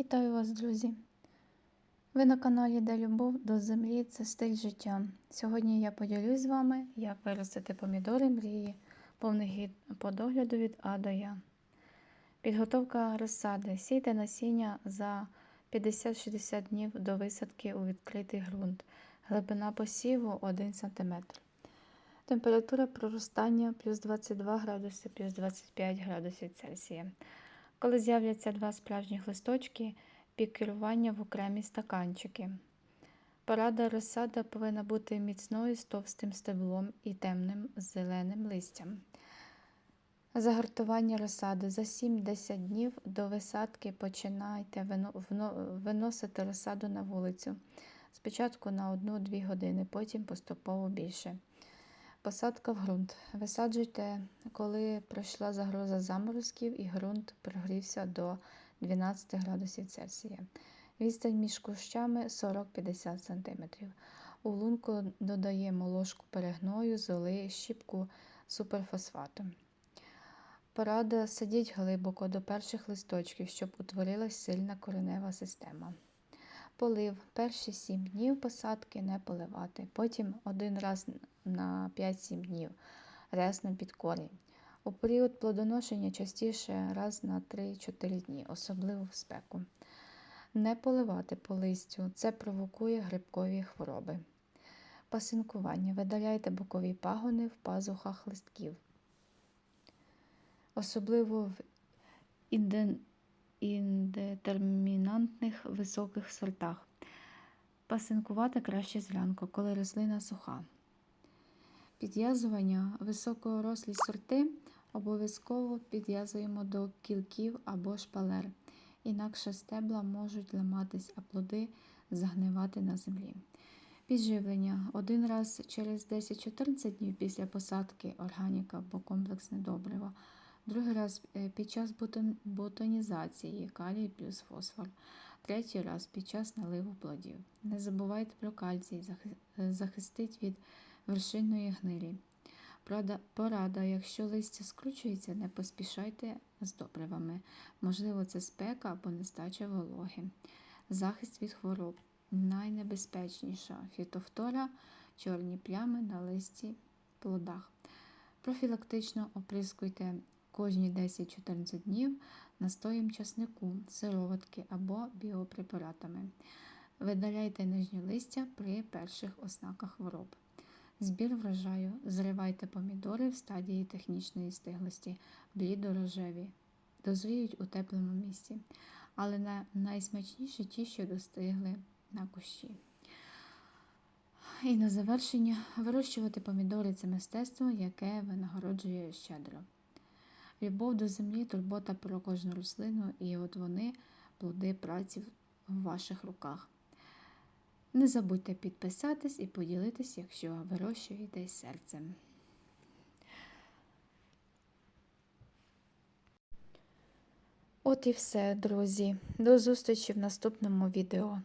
Вітаю вас, друзі! Ви на каналі Де Любов до землі це стиль життя. Сьогодні я поділюсь з вами, як виростити помідори мрії, повний гід по догляду від А до Я. Підготовка розсади. Сійте насіння за 50-60 днів до висадки у відкритий ґрунт. Глибина посіву 1 см. Температура проростання плюс 22 градуси, плюс 25 градусів Цельсія. Коли з'являться два справжніх листочки, пікірування в окремі стаканчики. Порада розсада повинна бути міцною з товстим стеблом і темним зеленим листям. Загартування розсади за 7-10 днів до висадки починайте виносити розсаду на вулицю. Спочатку на 1-2 години, потім поступово більше. Посадка в ґрунт. Висаджуйте, коли пройшла загроза заморозків і ґрунт прогрівся до 12 градусів Цельсія. Відстань між кущами 40-50 см. У лунку додаємо ложку перегною, золи, щіпку суперфосфату. Порада садіть глибоко до перших листочків, щоб утворилась сильна коренева система. Полив перші 7 днів посадки не поливати, потім один раз на 5-7 днів рясно під корінь. У період плодоношення частіше раз на 3-4 дні, особливо в спеку. Не поливати по листю, це провокує грибкові хвороби. Пасинкування. Видаляйте бокові пагони в пазухах листків. Особливо в індетермінантних високих сортах. Пасинкувати краще зранку, коли рослина суха. Підв'язування високорослі сорти обов'язково підв'язуємо до кілків або шпалер, інакше стебла можуть ламатись, а плоди загнивати на землі. Підживлення один раз через 10-14 днів після посадки органіка або комплексне добриво, другий раз е, під час бутонізації калій плюс фосфор, третій раз під час наливу плодів. Не забувайте про кальцій, захистить від вершинної гнилі. Порада, якщо листя скручується, не поспішайте з добривами. Можливо, це спека або нестача вологи. Захист від хвороб. Найнебезпечніша фітофтора чорні плями на листі плодах. Профілактично оприскуйте кожні 10-14 днів настоєм часнику, сироватки або біопрепаратами. Видаляйте нижні листя при перших ознаках хвороб. Збір врожаю. Зривайте помідори в стадії технічної стиглості, блідорожеві, дозріють у теплому місці, але найсмачніші ті, що достигли на кущі. І на завершення вирощувати помідори це мистецтво, яке винагороджує щедро. Любов до землі, турбота про кожну рослину, і от вони плоди праці в ваших руках. Не забудьте підписатись і поділитись, якщо вирощуєте серцем. От і все, друзі. До зустрічі в наступному відео.